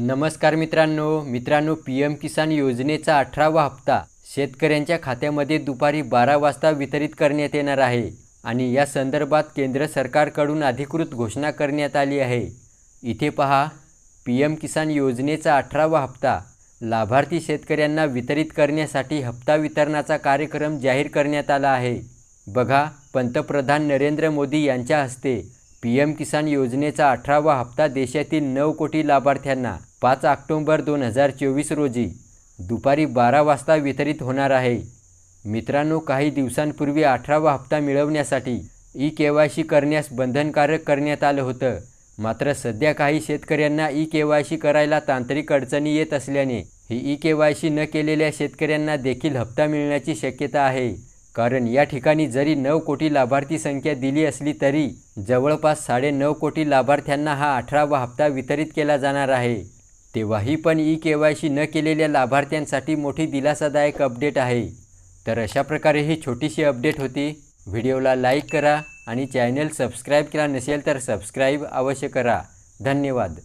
नमस्कार मित्रांनो मित्रांनो पी एम किसान योजनेचा अठरावा हप्ता शेतकऱ्यांच्या खात्यामध्ये दुपारी बारा वाजता वितरित करण्यात येणार आहे आणि या संदर्भात केंद्र सरकारकडून अधिकृत घोषणा करण्यात आली आहे. इथे पहा पी एम किसान योजनेचा अठरावा हप्ता लाभार्थी शेतकऱ्यांना वितरित करण्यासाठी हप्ता वितरणाचा कार्यक्रम जाहीर करण्यात आला आहे. बघा पंतप्रधान नरेंद्र मोदी यांच्या हस्ते पी एम किसान योजनेचा अठरावा हप्ता देशातील नऊ कोटी लाभार्थ्यांना पाच ऑक्टोंबर दोन हजार चोवीस रोजी दुपारी बारा वाजता वितरित होणार आहे. मित्रांनो काही दिवसांपूर्वी अठरावा हप्ता मिळवण्यासाठी ई के वाय सी करण्यास बंधनकारक करण्यात आलं होतं. मात्र सध्या काही शेतकऱ्यांना ई के वाय सी करायला तांत्रिक अडचणी येत असल्याने ही ई के वाय सी न केलेल्या शेतकऱ्यांना देखील हप्ता मिळण्याची शक्यता आहे. कारण या ठिकाणी जरी नऊ कोटी लाभार्थी संख्या दिली असली तरी जवळपास साडेनऊ कोटी लाभार्थ्यांना हा अठरावा हप्ता वितरित केला जाणार आहे. तेव्हाही पण ई के वाय सी न केलेल्या लाभार्थ्यांसाठी मोठी दिलासादायक अपडेट आहे. तर अशा प्रकारे ही छोटीशी अपडेट होती. व्हिडिओला लाईक करा आणि चॅनल सबस्क्राईब केला नसेल तर सबस्क्राईब अवश्य करा. धन्यवाद.